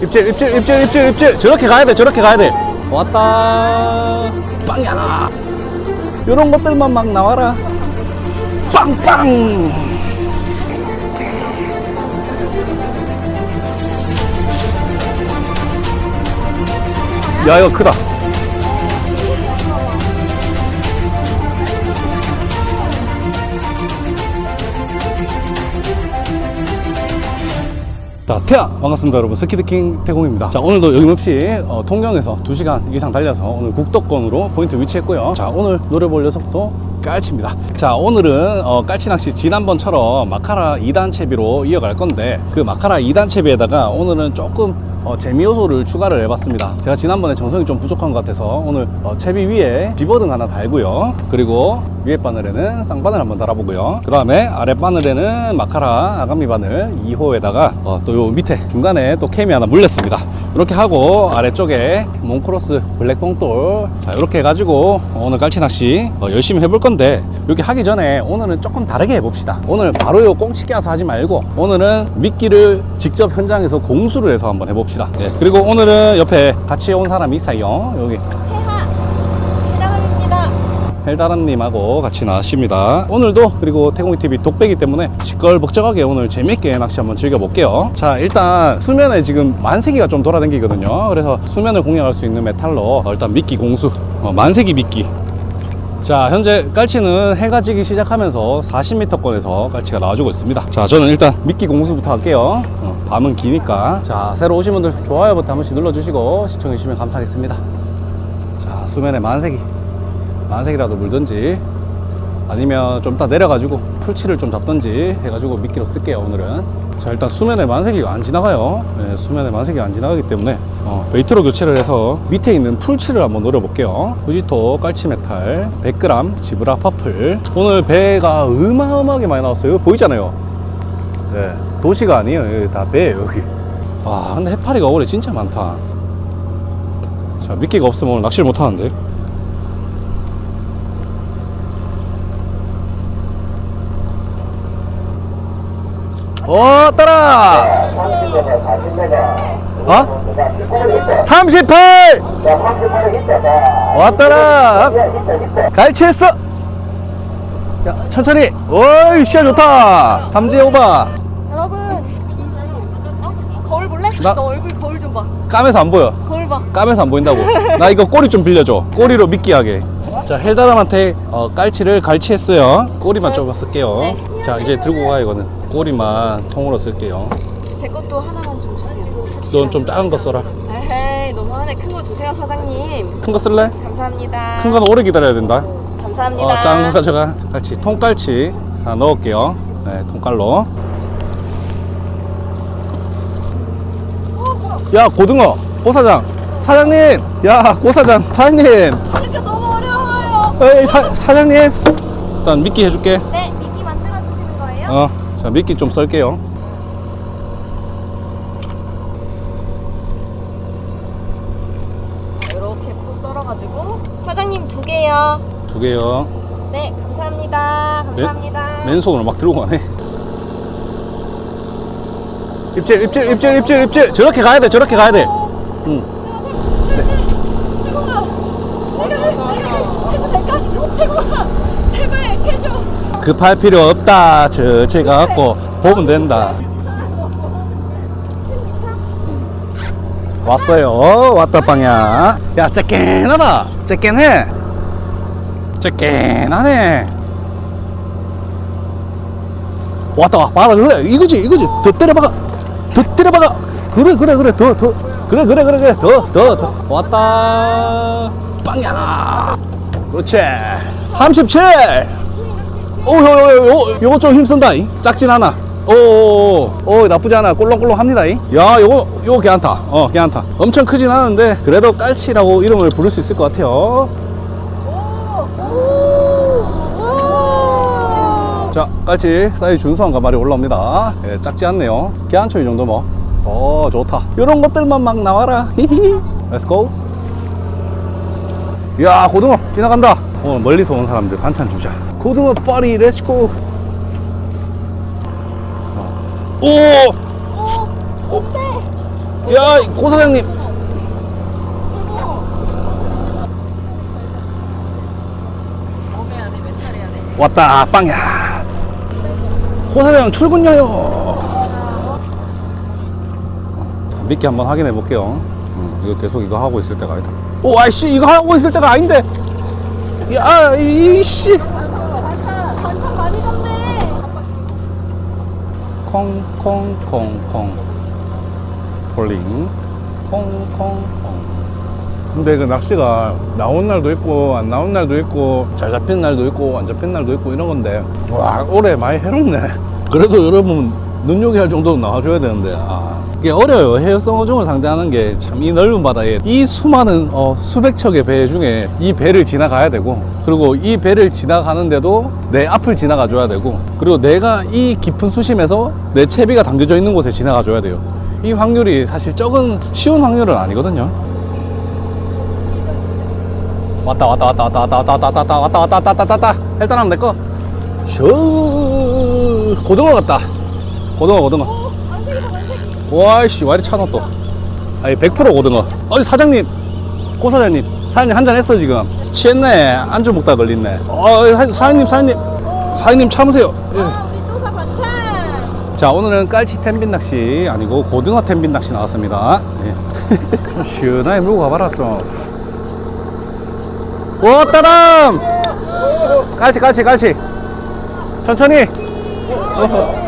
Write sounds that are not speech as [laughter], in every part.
입질 입질 입질 입질 입질. 저렇게 가야 돼 저렇게 가야 돼. 왔다. 빵야 요런 것들만 막 나와라. 빵빵. 야 이거 크다 자, 태아 반갑습니다, 여러분. 스키드킹 태공입니다. 자, 오늘도 여김없이 어, 통영에서 2시간 이상 달려서 오늘 국도권으로 포인트 위치했고요. 자, 오늘 노려볼 녀석도 깔치입니다. 자, 오늘은 어, 깔치 낚시 지난번처럼 마카라 2단 채비로 이어갈 건데 그 마카라 2단 채비에다가 오늘은 조금 어, 재미 요소를 추가를 해봤습니다. 제가 지난번에 정성이 좀 부족한 것 같아서 오늘 어, 채비 위에 집어등 하나 달고요. 그리고 위에 바늘에는 쌍바늘 한번 달아보고요. 그 다음에 아래 바늘에는 마카라 아가미 바늘 2호에다가 어, 또요 밑에 중간에 또 캠이 하나 물렸습니다. 이렇게 하고 아래쪽에 몽크로스 블랙봉돌 자 이렇게 해가지고 오늘 깔치 낚시 어, 열심히 해볼 건데 여기 하기 전에 오늘은 조금 다르게 해봅시다. 오늘 바로 요 꽁치 깨서 하지 말고 오늘은 미끼를 직접 현장에서 공수를 해서 한번 해봅시다. 예, 그리고 오늘은 옆에 같이 온 사람이 있어요. 여기. 헬다란님하고 같이 나왔습니다. 오늘도 그리고 태공이TV 독배기 때문에 시끌벅적하게 오늘 재밌게 낚시 한번 즐겨볼게요. 자, 일단 수면에 지금 만세기가 좀 돌아다니거든요. 그래서 수면을 공략할 수 있는 메탈로 어, 일단 미끼 공수, 어, 만세기 미끼. 자, 현재 깔치는 해가 지기 시작하면서 40m권에서 깔치가 나와주고 있습니다. 자, 저는 일단 미끼 공수부터 할게요. 어, 밤은 기니까. 자, 새로 오신 분들 좋아요 버튼 한 번씩 눌러주시고 시청해주시면 감사하겠습니다. 자, 수면에 만세기. 만색이라도 물든지 아니면 좀 이따 내려가지고 풀치를 좀 잡든지 해가지고 미끼로 쓸게요 오늘은. 자 일단 수면에 만색이가 안 지나가요. 네, 수면에 만색이 안 지나가기 때문에 어, 베이트로 교체를 해서 밑에 있는 풀치를 한번 노려볼게요. 후지토 깔치메탈 100g 지브라 퍼플. 오늘 배가 어마어마하게 많이 나왔어요. 보이잖아요. 네, 도시가 아니에요. 여기 다 배예요 여기. 와 근데 해파리가 올해 진짜 많다. 자 미끼가 없으면 오늘 낚시를 못하는데 어 따라 어? 38 왔더라 갈치했어 야 천천히 어이 시야 좋다 담지 오바 여러분 비지. 어? 거울 볼래? 나- 너 얼굴 거울 좀 봐. 까매서 안 보여 거울 봐. 까매서 안 보인다고 나 이거 꼬리 좀 빌려줘 꼬리로 미끼하게 자 헬다람한테 어, 깔치를 갈치했어요 꼬리만 네. 조금 쓸게요 네. 자 이제 들고 가 이거는 꼬리만 통으로 쓸게요 제 것도 하나만 좀 주세요. 넌 좀 작은 거 써라 에헤이 너무 하네. 큰 거 주세요 사장님. 큰 거 쓸래? 감사합니다. 큰 건 오래 기다려야 된다 감사합니다. 어, 작은 거 가져가. 깔치, 통깔치 하나 넣을게요. 네, 통깔로. 야, 고등어, 고사장, 사장님, 야, 고사장, 사장님, 이렇게 너무 어려워요. 에이, 사, 사장님. 일단 미끼 해줄게. 네, 미끼 만들어 주시는 거예요? 어, 자, 미끼 좀 썰게요. 이렇게 포 썰어가지고 사장님 두 개요. 두 개요. 네, 감사합니다. 감사합니다. 맨손으로 막 들고 가네. 입질, 입질, 입질, 입질, 입질. 저렇게 가야 돼, 저렇게 가야 돼. 응. 태국아, 내가 내가 해도 될까? 태국아, 제발 제조. 급할 필요 없다. 저, 제 가 갖고 보면 된다. 왔어요. 왔다 빵야. 야, 쬐끈하다. 쬐끈해. 쬐끈하네. 왔다 와. 봐라 그래. 이거지 이거지. 더 때려박아. 더 때려박아. 그래 그래 그래. 더 더. 그래 그래 그래 그래. 더더 더. 왔다. 빵야. 그렇지. 37. 오, 요, 요, 요, 요거 좀 힘쓴다. 이. 작진 않아. 오, 오, 오, 오, 나쁘지 않아. 꼴렁꼴렁 합니다. 이. 야, 요거, 요거 괜찮다. 어, 괜찮다. 엄청 크진 않은데, 그래도 깔치라고 이름을 부를 수 있을 것 같아요. 자, 깔치 사이즈 준수한 가발이 올라옵니다. 예, 작지 않네요. 괜찮죠, 이 정도 뭐. 어, 좋다. 요런 것들만 막 나와라. [laughs] 히히. 렛츠고. 야, 고등어 지나간다. 오늘 멀리서 온 사람들 반찬 주자. 고등어 파리 렛츠고. 어. 오! 야, 고 사장님. 몸해야 돼, 멘탈 해야 돼. 왔다, 빵야. 고 사장 출근요요. 자, 미끼 한번 확인해 볼게요. 음, 이거 계속 이거 하고 있을 때가 아니다. 오, 아이씨, 이거 하고 있을 때가 아닌데. 야, 이씨. 반찬, 반찬 많이 잡네. 콩콩콩콩 폴링 콩콩콩 근데 그 낚시가 나온 날도 있고 안 나온 날도 있고 잘 잡힌 날도 있고 안 잡힌 날도 있고 이런 건데 와 올해 많이 해롭네 그래도 여러분 눈요기할 정도는 나와줘야 되는데 아 이게 어려요 해외성 어종을 상대하는 게 참 이 넓은 바다에 이 수많은 어, 수백 척의 배 중에 이 배를 지나가야 되고 그리고 이 배를 지나가는데도 내 앞을 지나가 줘야 되고 그리고 내가 이 깊은 수심에서 내 채비가 당겨져 있는 곳에 지나가 줘야 돼요 이 확률이 사실 적은 쉬운 확률은 아니거든요 왔다 왔다 왔다 왔다 왔다 왔다 왔다 왔다 왔다 왔다 왔다 왔다 일단 하면 내꺼 슈 고등어 같다 고등어 고등어. 어. 와이씨 와 이리 차노 또. 아니 100% 고등어. 어이 사장님 고 사장님 사장님 한잔 했어 지금? 취했네. 안주 먹다 걸렸네. 어 사장님 사장님. 사장님 참으세요. 예. 아, 우리 조사 반찬. 자 오늘은 깔치 텐빈 낚시 아니고 고등어 텐빈 낚시 나왔습니다. 예. [laughs] 좀 시원하게 물고 가봐라 좀 오 따람! 깔치 깔치 깔치. 천천히. 어허.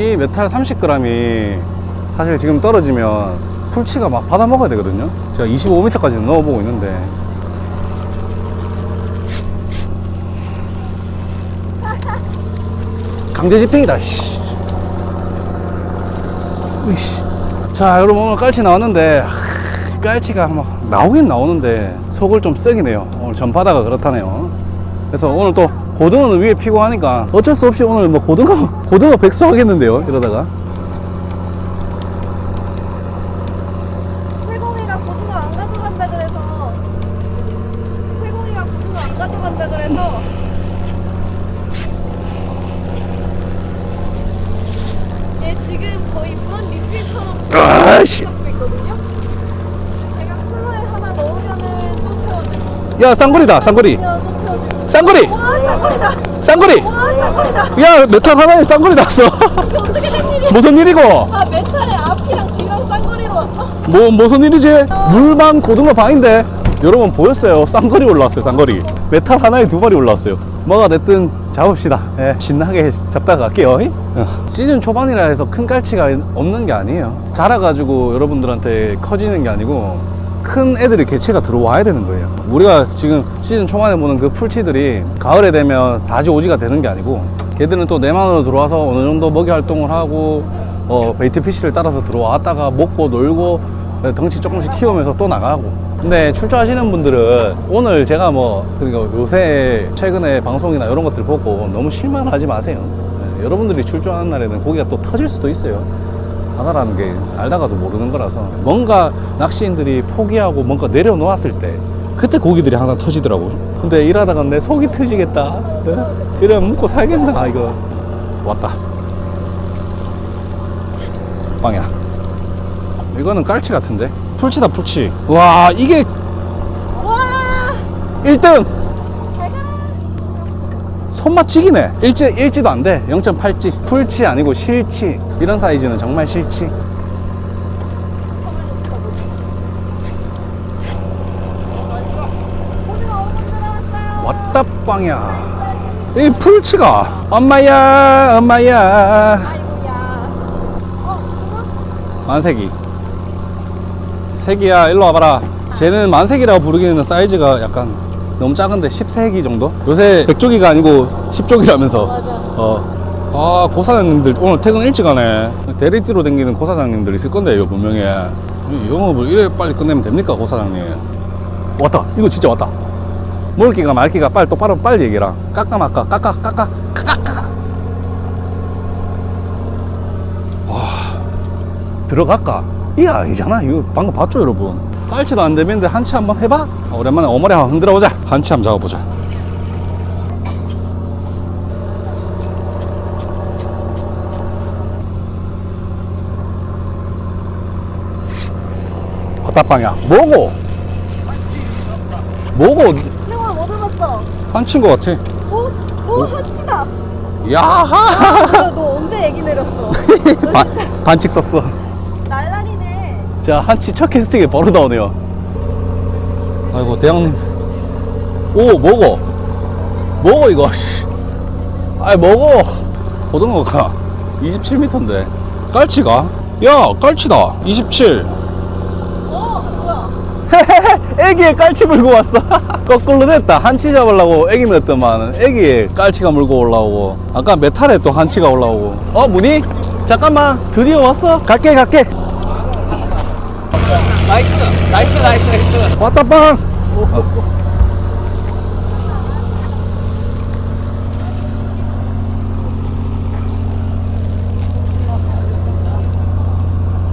이 메탈 30g이 사실 지금 떨어지면 풀치가 막 받아 먹어야 되거든요. 제가 25m까지 넣어보고 있는데. 강제 집행이다, 씨. 으이씨. 자, 여러분 오늘 깔치 나왔는데, 하, 깔치가 뭐 나오긴 나오는데 속을 좀 썩이네요. 오늘 전바다가 그렇다네요. 그래서 오늘 또 고등어는 위에 피고 하니까 어쩔 수 없이 오늘 뭐 고등어 [laughs] 고등어 백수 하겠는데요? 이러다가. 태공이가 고등어 안 가져간다 그래서. 태공이가 고등어 안 가져간다 그래서. 얘 지금 거의 무한 리필처럼 아씨. 있거든요. 제가 쿨러에 하나 넣으면은 또 채워지고. 야 쌍거리다 쌍거리. 넣으면 또 쌍거리! 와 쌍거리다. 쌍거리! 와 쌍거리다. 야 메탈 하나에 쌍거리 났어. 이게 어떻게 된 일이야? 무슨 일이고? 아 메탈의 앞이랑 뒤랑 쌍거리로 왔어? 뭐 무슨 일이지? 물만 고등어 방인데. 여러분 보였어요? 쌍거리 올라왔어요 쌍거리. 메탈 하나에 두 마리 올라왔어요. 뭐가 됐든 잡읍시다. 예, 신나게 잡다가 갈게요. 어. 시즌 초반이라 해서 큰 깔치가 없는 게 아니에요. 자라가지고 여러분들한테 커지는 게 아니고 큰 애들이 개체가 들어와야 되는 거예요. 우리가 지금 시즌 초반에 보는 그 풀치들이 가을에 되면 4지 5지가 되는 게 아니고 걔들은 또 내만으로 들어와서 어느 정도 먹이 활동을 하고 어, 베이트 피쉬를 따라서 들어왔다가 먹고 놀고 덩치 조금씩 키우면서 또 나가고. 근데 출조하시는 분들은 오늘 제가 뭐 그러니까 요새 최근에 방송이나 이런 것들 보고 너무 실망하지 마세요. 네, 여러분들이 출조하는 날에는 고기가 또 터질 수도 있어요 바다라는 게 알다가도 모르는 거라서 뭔가 낚시인들이 포기하고 뭔가 내려놓았을 때 그때 고기들이 항상 터지더라고요. 근데 일하다가 내 속이 터지겠다. 네? 이러면 먹고 살겠나 이거? 왔다. 빵이야. 이거는 깔치 같은데? 풀치다 풀치. 와 이게 1등! 잘 가라. 손맛 찍이네. 일지, 일지도 안 돼. 0.8지. 풀치 아니고 실치. 이런 사이즈는 정말 실치. 왔다 빵야. 이 풀치가. 엄마야 엄마야. 만색이 색이야 일로 와봐라. 쟤는 만색이라고 부르기에는 사이즈가 약간 너무 작은데 10세기 정도? 요새 100조기가 아니고 10조기라면서. 맞아. 어. 아 고사장님들 오늘 퇴근 일찍 하네. 대리띠로 댕기는 고사장님들 있을 건데 이거 분명히. 이 영업을 이래 빨리 끝내면 됩니까 고사장님? 왔다. 이거 진짜 왔다. 먹을기가 말기가 빨리 똑바로 빨리 얘기해라. 깎아. 깎아 깎아. 깎아 깎아. 와. 들어갈까? 이게 아니잖아. 이거 방금 봤죠 여러분 깔치도 안 되는데 한치 한번 해봐 어, 오랜만에 어머리 한번 흔들어 보자 한치 한번 잡아보자 헛다빵이야 뭐고? 뭐고? 태용아 뭐 들었어? 한치인 것 같아 오, 오, 한치다. 야하 야, 너 언제 얘기 내렸어? [laughs] 반, 반칙 썼어. 자 한치 첫 캐스팅에 바로 나오네요. 아이고 대장님. 오 먹어. 먹어 이거. 씨. 아이 먹어. 고등어가. 27m인데. 깔치가? 야 깔치다. 27 어, 뭐야? 애기에 깔치 물고 왔어. [laughs] 거꾸로 됐다. 한치 잡으려고 애기 넣었더만. 애기에 깔치가 물고 올라오고. 아까 메탈에 또 한치가 올라오고. 어 문희? 잠깐만. 드디어 왔어. 갈게 갈게 나이스 나이스 나이스 나이스. 왔다 빵!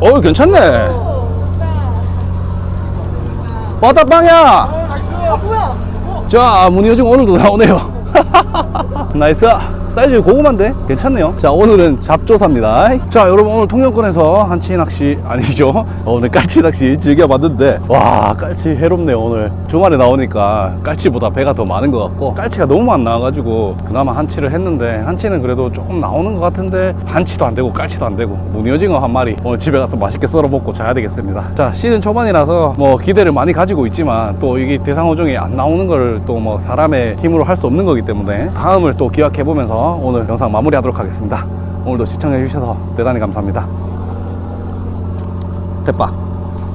어 괜찮네. 왔다 빵이야! 아, 뭐야? 자 문희 요즘 오늘도 나오네요. [laughs] 나이스 사이즈 고구마인데 괜찮네요. 자 오늘은 잡조사입니다. 자 여러분 오늘 통영권에서 한치 낚시 아니죠? [laughs] 오늘 깔치 낚시 즐겨봤는데 와 깔치 해롭네요 오늘. 주말에 나오니까 깔치보다 배가 더 많은 것 같고 깔치가 너무 안 나와가지고 그나마 한치를 했는데 한치는 그래도 조금 나오는 것 같은데 한치도 안 되고 깔치도 안 되고 무늬오징어 한 마리 오늘 집에 가서 맛있게 썰어 먹고 자야 되겠습니다. 자 시즌 초반이라서 뭐 기대를 많이 가지고 있지만 또 이게 대상어종이 안 나오는 걸 또 뭐 사람의 힘으로 할 수 없는 거기 때문에 다음을 또 기약해 보면 서 오늘 영상 마무리하도록 하겠습니다. 오늘도 시청해 주셔서 대단히 감사합니다. 대박